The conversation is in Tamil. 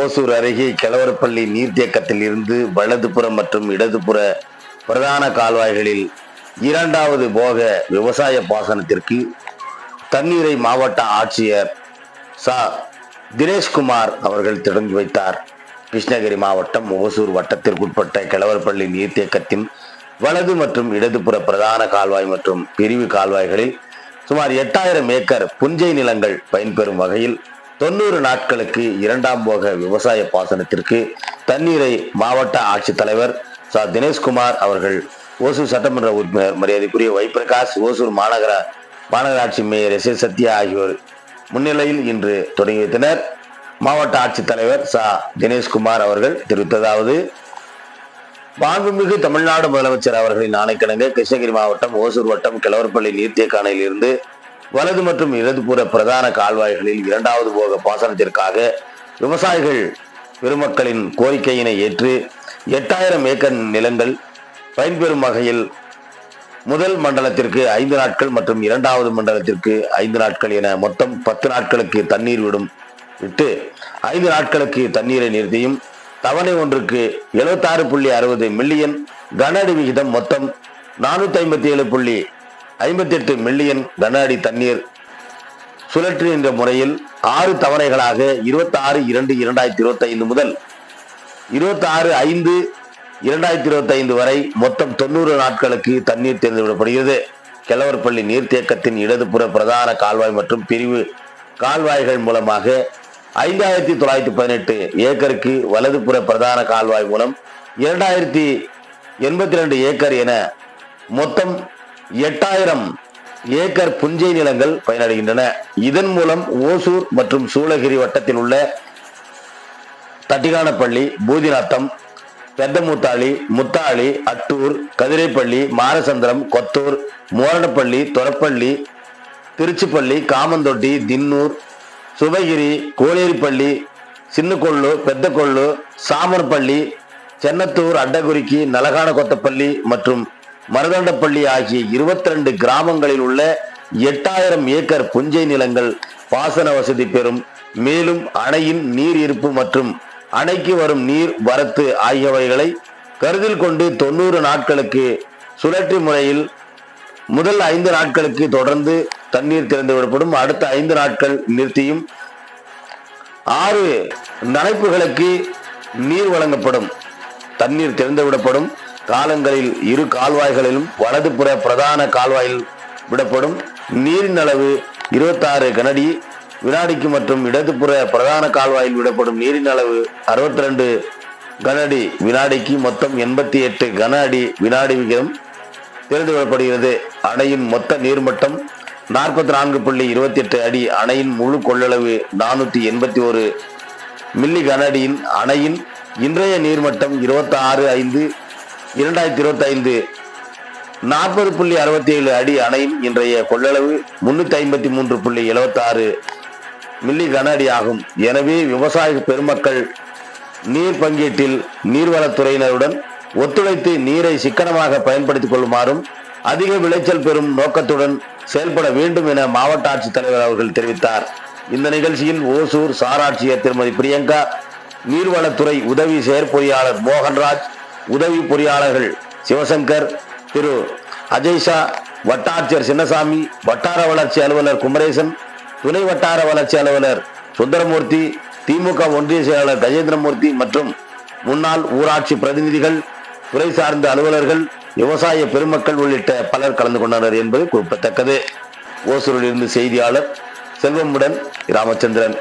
ஓசூர் அருகே கிழவரப்பள்ளி நீர்த்தேக்கத்தில் இருந்து வலதுபுறம் மற்றும் இடதுபுற பிரதான கால்வாய்களில் இரண்டாவது போக விவசாய பாசனத்திற்கு தண்ணீரை மாவட்ட ஆட்சியர் சா. தினேஷ்குமார் அவர்கள் தொடங்கி வைத்தார். கிருஷ்ணகிரி மாவட்டம் ஓசூர் வட்டத்திற்குட்பட்ட கிழவரப்பள்ளி நீர்த்தேக்கத்தின் வலது மற்றும் இடதுபுற பிரதான கால்வாய் மற்றும் பிரிவு கால்வாய்களில் சுமார் எட்டாயிரம் ஏக்கர் புஞ்சை நிலங்கள் பயன்பெறும் வகையில் தொண்ணூறு நாட்களுக்கு இரண்டாம் போக விவசாய பாசனத்திற்கு தண்ணீரை மாவட்ட ஆட்சித்தலைவர் சா. தினேஷ்குமார் அவர்கள் ஓசூர் சட்டமன்ற உறுப்பினர் மரியாதைக்குரிய வைப்பிரகாஷ் ஓசூர் மாநகர மாநகராட்சி மேயர் எஸ். சத்யா ஆகியோர் முன்னிலையில் இன்று தொடங்கி வைத்தனர். மாவட்ட ஆட்சித்தலைவர் சா. தினேஷ்குமார் அவர்கள் தெரிவித்ததாவது மாண்புமிகு தமிழ்நாடு முதலமைச்சர் அவர்களின் ஆணைக்கிணங்க கிருஷ்ணகிரி மாவட்டம் ஓசூர் வட்டம் கிழவர்பள்ளி நீர்த்தேக்கானையில் இருந்து வலது மற்றும் இடதுபுற பிரதான கால்வாய்களில் இரண்டாவது போக பாசனத்திற்காக விவசாயிகள் பெருமக்களின் கோரிக்கையினை ஏற்று எட்டாயிரம் ஏக்கர் நிலங்கள் பயன்பெறும் வகையில் முதல் மண்டலத்திற்கு ஐந்து நாட்கள் மற்றும் இரண்டாவது மண்டலத்திற்கு ஐந்து நாட்கள் என மொத்தம் பத்து நாட்களுக்கு தண்ணீர் விடும் விட்டு ஐந்து நாட்களுக்கு தண்ணீரை நிறுத்தியும் தவணை ஒன்றுக்கு எழுபத்தாறு புள்ளி அறுபது மில்லியன் கன அடி விகிதம் மொத்தம் நானூற்றி ஐம்பத்தி ஏழு புள்ளி ஐம்பத்தி எட்டு மில்லியன் கன அடி தண்ணீர் சுழற்று என்ற முறையில் ஆறு தவணைகளாக இருபத்தி ஆறு இரண்டு இரண்டாயிரத்தி இருபத்தி ஐந்து முதல் இருபத்தி ஆறு ஐந்து இரண்டாயிரத்தி இருபத்தி ஐந்து வரை மொத்தம் தொண்ணூறு நாட்களுக்கு தண்ணீர் தேர்ந்துவிடப்படுகிறது கிழவர்பள்ளி நீர்த்தேக்கத்தின் இடதுபுற பிரதான கால்வாய் மற்றும் பிரிவு கால்வாய்கள் மூலமாக ஐந்தாயிரத்தி தொள்ளாயிரத்தி பதினெட்டு ஏக்கருக்கு வலதுபுற பிரதான கால்வாய் மூலம் இரண்டாயிரத்தி எண்பத்தி ரெண்டு ஏக்கர் என மொத்தம் எட்டாயிரம் ஏக்கர் புஞ்சை நிலங்கள் பயனடைகின்றன. இதன் மூலம் ஓசூர் மற்றும் சூளகிரி வட்டத்தில் உள்ள தட்டிகானப்பள்ளி பூதிநாத்தம் பெத்தமுத்தாளி முத்தாளி அட்டூர் கதிரைப்பள்ளி மாரசந்திரம் கொத்தூர் மோரணப்பள்ளி தொரப்பள்ளி திருச்சிப்பள்ளி காமந்தொட்டி தின்னூர் சுபகிரி கோளேரிப்பள்ளி சின்னக்கொள்ளு பெத்தக்கொள்ளு சாமர்பள்ளி சென்னத்தூர் அட்டகுறிக்கி நலகான கொத்தப்பள்ளி மற்றும் மருதண்டப்பள்ளி ஆகிய இருபத்தி ரெண்டு கிராமங்களில் உள்ள எட்டாயிரம் ஏக்கர் புஞ்சை நிலங்கள் பாசன வசதி பெறும். மேலும் அணையின் நீர் இருப்பு மற்றும் அணைக்கு வரும் நீர் வரத்து ஆகியவைகளை கருத்தில் கொண்டு தொண்ணூறு நாட்களுக்கு சுழற்சி முறையில் முதல் ஐந்து நாட்களுக்கு தொடர்ந்து தண்ணீர் திறந்து விடப்படும். அடுத்த ஐந்து நாட்கள் நிறுத்தியும் ஆறு நனைப்புகளுக்கு நீர் வழங்கப்படும். தண்ணீர் திறந்து விடப்படும். காலங்களில் இரு கால்வாய்களிலும் வலதுபுற பிரதான கால்வாயில் விடப்படும். நீரின் அளவு இருபத்தாறு கனடி வினாடிக்கு மற்றும் இடதுபுற பிரதான கால்வாயில் விடப்படும் நீரின் அளவு அறுபத்தி ரெண்டு கனஅடி. வினாடிக்கு மொத்தம் எண்பத்தி எட்டு கன அடி வினாடி விகிதம் தெரிந்து கொள்ளப்படுகிறது. அணையின் மொத்த நீர்மட்டம் நாற்பத்தி நான்கு புள்ளி இருபத்தி எட்டு அடி. அணையின் முழு கொள்ளளவு நானூற்றி எண்பத்தி ஒரு மில்லி கன அடியின் அணையின் இன்றைய நீர்மட்டம் இருபத்தி ஆறு ஐந்து இரண்டாயிரத்தி இருபத்தி ஐந்து நாற்பது புள்ளி அறுபத்தி ஏழு அடி அணையும் இன்றைய கொள்ளளவு முன்னூத்தி ஐம்பத்தி மூன்று புள்ளி எழுபத்தி ஆறு மில்லி கன அடி ஆகும் எனவே விவசாய பெருமக்கள் நீர் பங்கீட்டில் நீர்வளத்துறையினருடன் ஒத்துழைத்து நீரை சிக்கனமாக பயன்படுத்திக் கொள்ளுமாறும் அதிக விளைச்சல் பெறும் நோக்கத்துடன் செயல்பட வேண்டும் என மாவட்ட ஆட்சித்தலைவர் அவர்கள் தெரிவித்தார். இந்த நிகழ்ச்சியில் ஓசூர் சாராட்சியர் திருமதி பிரியங்கா நீர்வளத்துறை உதவி செயற்பொறியாளர் மோகன்ராஜ் உதவி பொறியாளர்கள் சிவசங்கர் திரு அஜய்ஷா வட்டாட்சியர் சின்னசாமி வட்டார வளர்ச்சி அலுவலர் குமரேசன் துணை வட்டார வளர்ச்சி அலுவலர் சுந்தரமூர்த்தி திமுக ஒன்றிய செயலாளர் கஜேந்திரமூர்த்தி மற்றும் முன்னாள் ஊராட்சி பிரதிநிதிகள் துறை சார்ந்த அலுவலர்கள் விவசாய பெருமக்கள் உள்ளிட்ட பலர் கலந்து கொண்டனர் என்பது குறிப்பிடத்தக்கது. ஓசூரில் இருந்து செய்தியாளர் செல்வமுடன் ராமச்சந்திரன்.